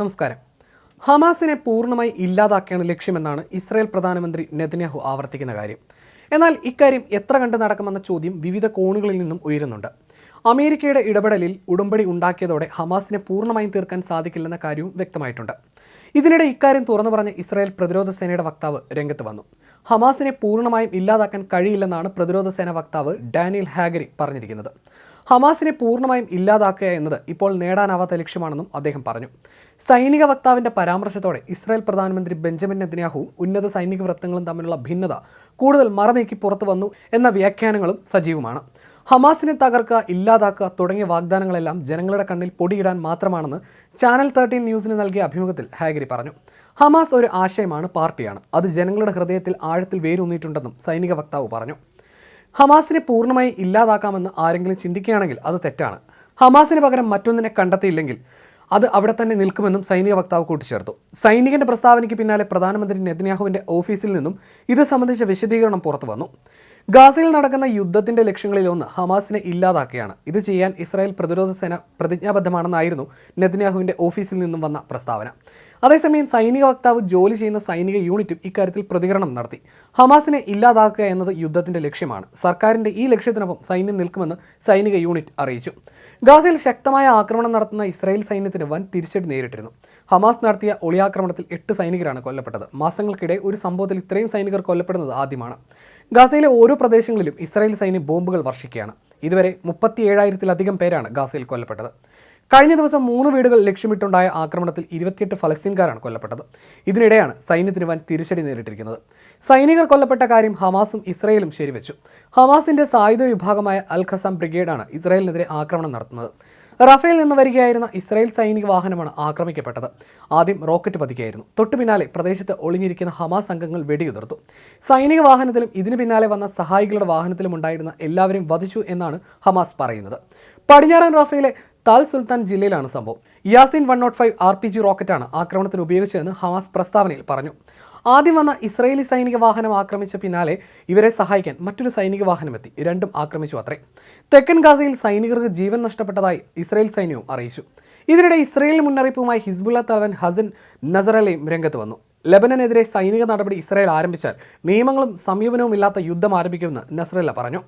നമസ്കാരം. ഹമാസിനെ പൂർണമായി ഇല്ലാതാക്കിയാണ് ലക്ഷ്യമെന്നാണ് ഇസ്രായേൽ പ്രധാനമന്ത്രി നെതന്യാഹു ആവർത്തിക്കുന്ന കാര്യം. എന്നാൽ ഇക്കാര്യം എത്ര കണ്ട് നടക്കുമെന്ന ചോദ്യം വിവിധ കോണുകളിൽ നിന്നും ഉയരുന്നുണ്ട്. അമേരിക്കയുടെ ഇടപെടലിൽ ഉടമ്പടി ഉണ്ടാക്കിയതോടെ ഹമാസിനെ പൂർണമായും തീർക്കാൻ സാധിക്കില്ലെന്ന കാര്യവും വ്യക്തമായിട്ടുണ്ട്. ഇതിനിടെ ഇക്കാര്യം തുറന്നു പറഞ്ഞ ഇസ്രായേൽ പ്രതിരോധ സേനയുടെ വക്താവ് രംഗത്ത് വന്നു. ഹമാസിനെ പൂർണമായും ഇല്ലാതാക്കാൻ കഴിയില്ലെന്നാണ് പ്രതിരോധ സേന വക്താവ് ഡാനിയൽ ഹാഗരി പറഞ്ഞിരിക്കുന്നത്. ഹമാസിനെ പൂർണമായും ഇല്ലാതാക്കുക എന്നത് ഇപ്പോൾ നേടാനാവാത്ത ലക്ഷ്യമാണെന്നും അദ്ദേഹം പറഞ്ഞു. സൈനിക വക്താവിന്റെ പരാമർശത്തോടെ ഇസ്രായേൽ പ്രധാനമന്ത്രി ബെഞ്ചമിൻ നെതന്യാഹുവും ഉന്നത സൈനിക വൃത്തങ്ങളും തമ്മിലുള്ള ഭിന്നത കൂടുതൽ മറനീക്കി പുറത്തു വന്നു എന്ന വ്യാഖ്യാനങ്ങളും സജീവമാണ്. ഹമാസിനെ തകർക്കുക ഇല്ലാതാക്കുക തുടങ്ങിയ വാഗ്ദാനങ്ങളെല്ലാം ജനങ്ങളുടെ കണ്ണിൽ പൊടിയിടാൻ മാത്രമാണെന്ന് ചാനൽ തേർട്ടീൻ ന്യൂസിന് നൽകിയ അഭിമുഖത്തിൽ ഹാഗരി പറഞ്ഞു. ഹമാസ് ഒരു ആശയമാണ് പാർട്ടിയാണ്. അത് ജനങ്ങളുടെ ഹൃദയത്തിൽ ആഴത്തിൽ വേരൂന്നിയിട്ടുണ്ടെന്നും സൈനിക വക്താവ് പറഞ്ഞു. ഹമാസിനെ പൂർണമായി ഇല്ലാതാക്കാമെന്ന് ആരെങ്കിലും ചിന്തിക്കുകയാണെങ്കിൽ അത് തെറ്റാണ്. ഹമാസിന് പകരം മറ്റൊന്നിനെ കണ്ടെത്തിയില്ലെങ്കിൽ അത് അവിടെ തന്നെ നിൽക്കുമെന്നും സൈനിക വക്താവ് കൂട്ടിച്ചേർത്തു. സൈനികന്റെ പ്രസ്താവനയ്ക്ക് പിന്നാലെ പ്രധാനമന്ത്രി നെതന്യാഹുവിന്റെ ഓഫീസിൽ നിന്നും ഇത് സംബന്ധിച്ച വിശദീകരണം പുറത്തു വന്നു. ഗാസയിൽ നടക്കുന്ന യുദ്ധത്തിന്റെ ലക്ഷ്യങ്ങളിലൊന്ന് ഹമാസിനെ ഇല്ലാതാക്കുകയാണ് ഇത് ചെയ്യാൻ ഇസ്രായേൽ പ്രതിരോധ സേന പ്രതിജ്ഞാബദ്ധമാണെന്നായിരുന്നു നെതന്യാഹുവിന്റെ ഓഫീസിൽ നിന്നും വന്ന പ്രസ്താവന. അതേസമയം സൈനിക വക്താവ് ജോലി ചെയ്യുന്ന സൈനിക യൂണിറ്റും ഇക്കാര്യത്തിൽ പ്രതികരണം നടത്തി. ഹമാസിനെ ഇല്ലാതാക്കുക എന്നത് യുദ്ധത്തിന്റെ ലക്ഷ്യമാണ്. സർക്കാരിന്റെ ഈ ലക്ഷ്യത്തിനൊപ്പം സൈന്യം നിൽക്കുമെന്ന് സൈനിക യൂണിറ്റ് അറിയിച്ചു. ഗാസയിൽ ശക്തമായ ആക്രമണം നടത്തുന്ന ഇസ്രായേൽ സൈന്യത്തിന് വൻ തിരിച്ചടി നേരിട്ടിരുന്നു. ഹമാസ് നടത്തിയ ഒളിയാക്രമണത്തിൽ എട്ട് സൈനികരാണ് കൊല്ലപ്പെട്ടത്. മാസങ്ങൾക്കിടെ ഒരു സംഭവത്തിൽ ഇത്രയും സൈനികർ കൊല്ലപ്പെടുന്നത് ആദ്യമാണ്. ഗാസയിലെ ഓരോ പ്രദേശങ്ങളിലും ഇസ്രായേൽ സൈന്യം ബോംബുകൾ വർഷിക്കുകയാണ്. ഇതുവരെ മുപ്പത്തി ഏഴായിരത്തിലധികം പേരാണ് ഗാസയിൽ കൊല്ലപ്പെട്ടത്. കഴിഞ്ഞ ദിവസം മൂന്ന് വീടുകൾ ലക്ഷ്യമിട്ടുണ്ടായ ആക്രമണത്തിൽ ഇരുപത്തിയെട്ട് ഫലസ്തീൻകാരാണ് കൊല്ലപ്പെട്ടത്. ഇതിനിടെയാണ് സൈന്യത്തിന് വൻ തിരിച്ചടി നേരിട്ടിരിക്കുന്നത്. സൈനികർ കൊല്ലപ്പെട്ട കാര്യം ഹമാസും ഇസ്രയേലും ശരിവെച്ചു. ഹമാസിന്റെ സായുധ വിഭാഗമായ അൽ ഖസാം ബ്രിഗേഡാണ് ഇസ്രായേലിനെതിരെ ആക്രമണം നടത്തുന്നത്. റഫേൽ നിന്ന് വരികയായിരുന്ന ഇസ്രായേൽ സൈനിക വാഹനമാണ് ആക്രമിക്കപ്പെട്ടത്. ആദ്യം റോക്കറ്റ് പതിക്കുകയായിരുന്നു തൊട്ടു പിന്നാലെ പ്രദേശത്ത് ഒളിഞ്ഞിരിക്കുന്ന ഹമാസ് അംഗങ്ങൾ വെടിയുതിർത്തു. സൈനിക വാഹനത്തിലും ഇതിനു പിന്നാലെ വന്ന സഹായികളുടെ വാഹനത്തിലും ഉണ്ടായിരുന്ന എല്ലാവരും വധിച്ചു എന്നാണ് ഹമാസ് പറയുന്നത്. പടിഞ്ഞാറൻ റഫേലെ താൽ സുൽത്താൻ ജില്ലയിലാണ് സംഭവം. Yassin one nought five R P G റോക്കറ്റാണ് ആക്രമണത്തിന് ഉപയോഗിച്ചതെന്ന് ഹമാസ് പ്രസ്താവനയിൽ പറഞ്ഞു. ആദ്യം വന്ന ഇസ്രയേലി സൈനിക വാഹനം ആക്രമിച്ച പിന്നാലെ ഇവരെ സഹായിക്കാൻ മറ്റൊരു സൈനിക വാഹനം എത്തി രണ്ടും ആക്രമിച്ചു അത്രേ. തെക്കൻ ഗാസയിൽ സൈനികർക്ക് ജീവൻ നഷ്ടപ്പെട്ടതായി ഇസ്രയേൽ സൈന്യവും അറിയിച്ചു. ഇതിനിടെ ഇസ്രയേൽ മുന്നറിയിപ്പുമായി ഹിസ്ബുള്ള തലവൻ ഹസൻ നസറലയും രംഗത്ത് വന്നു. ലെബനനെതിരെ സൈനിക നടപടി ഇസ്രായേൽ ആരംഭിച്ചാൽ നിയമങ്ങളും സമീപനവും ഇല്ലാത്ത യുദ്ധം ആരംഭിക്കുമെന്ന് നസ്രല്ല പറഞ്ഞു.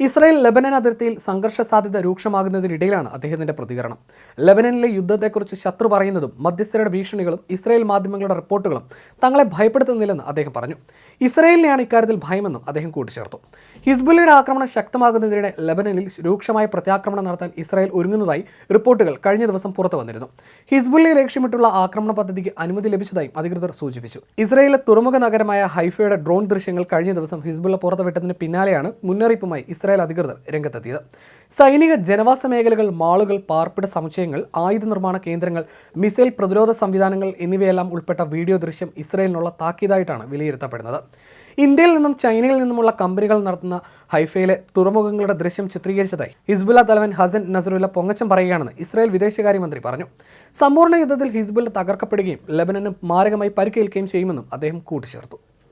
ഇസ്രായേൽ ലെബനൻ അതിർത്തിയിൽ സംഘർഷ സാധ്യത രൂക്ഷമാകുന്നതിനിടയിലാണ് അദ്ദേഹത്തിന്റെ പ്രതികരണം. ലെബനനിലെ യുദ്ധത്തെക്കുറിച്ച് ശത്രു പറയുന്നതും മധ്യസ്ഥരുടെ ഭീഷണികളും ഇസ്രായേൽ മാധ്യമങ്ങളുടെ റിപ്പോർട്ടുകളും തങ്ങളെ ഭയപ്പെടുത്തുന്നില്ലെന്ന് അദ്ദേഹം പറഞ്ഞു. ഇസ്രായേലിനെയാണ് ഇക്കാര്യത്തിൽ ഭയമെന്നും അദ്ദേഹം കൂട്ടിച്ചേർത്തു. ഹിസ്ബുല്ലയുടെ ആക്രമണം ശക്തമാകുന്നതിനിടെ ലെബനനിൽ രൂക്ഷമായ പ്രത്യാക്രമണം നടത്താൻ ഇസ്രായേൽ ഒരുങ്ങുന്നതായി റിപ്പോർട്ടുകൾ കഴിഞ്ഞ ദിവസം പുറത്തു വന്നിരുന്നു ഹിസ്ബുല്ലയെ ലക്ഷ്യമിട്ടുള്ള ആക്രമണ പദ്ധതിക്ക് അനുമതി ലഭിച്ചതായും അധികൃതർ സൂചിപ്പിച്ചു ഇസ്രയേലിലെ തുറമുഖ നഗരമായ ഹൈഫയുടെ ഡ്രോൺ ദൃശ്യങ്ങൾ കഴിഞ്ഞ ദിവസം ഹിസ്ബുള്ള പുറത്തുവിട്ടതിന് പിന്നാലെയാണ് മുന്നറിയിപ്പുമായി ഇസ്രായേൽ അധികൃതർ രംഗത്തെത്തിയത്. സൈനിക ജനവാസ മേഖലകൾ മാളുകൾ പാർപ്പിട സമുച്ചയങ്ങൾ ആയുധ നിർമ്മാണ കേന്ദ്രങ്ങൾ മിസൈൽ പ്രതിരോധ സംവിധാനങ്ങൾ എന്നിവയെല്ലാം ഉൾപ്പെട്ട വീഡിയോ ദൃശ്യം ഇസ്രയേലിനുള്ള താക്കീതായിട്ടാണ് വിലയിരുത്തപ്പെടുന്നത്. ഇന്ത്യയിൽ നിന്നും ചൈനയിൽ നിന്നുമുള്ള കമ്പനികൾ നടത്തുന്ന ഹൈഫയിലെ തുറമുഖങ്ങളുടെ ദൃശ്യം ചിത്രീകരിച്ചതായി ഹിസ്ബുല്ല തലവൻ ഹസൻ നസറുല്ല പൊങ്ങച്ചം പറയുകയാണെന്ന് ഇസ്രായേൽ വിദേശകാര്യമന്ത്രി പറഞ്ഞു. സമ്പൂർണ യുദ്ധത്തിൽ ഹിസ്ബുല്ല തകർക്കപ്പെടുകയും ലബനന് മാരകമായി പരിക്കേൽക്കുകയും ചെയ്യുമെന്നും അദ്ദേഹം കൂട്ടിച്ചേർത്തു.